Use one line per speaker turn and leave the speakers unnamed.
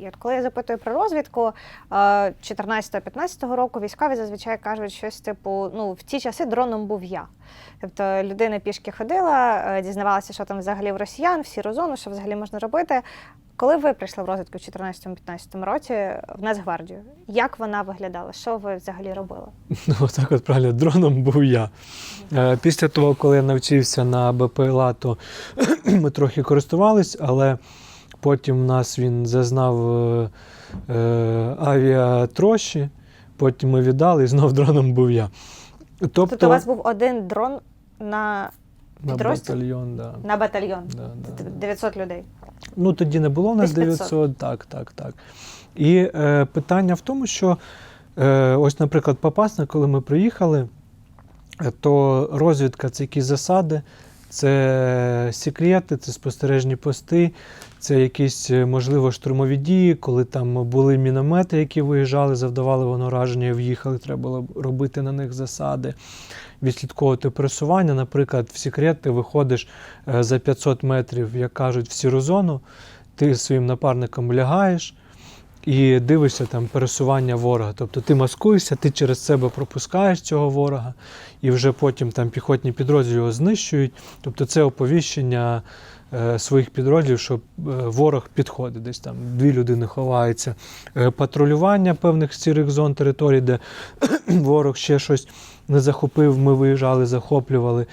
І от коли я запитую про розвідку е, 14-15 року, військові зазвичай кажуть щось типу: ну в ті часи дроном був я. Тобто людина пішки ходила, е, дізнавалася, що там взагалі в росіян, в сіру зону, що взагалі можна робити. Коли ви прийшли в розвідку в 14-15 році в Нацгвардію, як вона виглядала? Що ви взагалі робили?
Ну, отак от правильно, дроном був я. Е, Після того, коли я навчився на БПЛА, то ми трохи користувались, але потім в нас він зазнав е, е, авіатрощі, потім ми віддали і знов дроном був я. Тобто,
Тобто у вас був один дрон на,
на
підрозділ?
батальйон, да.
на батальйон,
Да, да.
900 людей.
Ну, тоді не було у нас 900, так, так, так. І е, питання в тому, що е, ось, наприклад, Попасна, коли ми приїхали, е, то розвідка це якісь засади, це секрети, це спостережні пости, це якісь, е, можливо, штурмові дії, коли там були міномети, які виїжджали, завдавали воно ураження і в'їхали, треба було робити на них засади. Відслідковувати пересування. Наприклад, в секрет ти виходиш е, за 500 метрів, як кажуть, в сіру зону, ти своїм напарником лягаєш і дивишся там пересування ворога. Тобто ти маскуєшся, ти через себе пропускаєш цього ворога, і вже потім там піхотні підрозділи його знищують. Тобто це оповіщення е, своїх підрозділів, що е, ворог підходить, десь там дві людини ховаються. Е, патрулювання певних сірих зон територій, де ворог ще щось не захопив, ми виїжджали, захоплювали.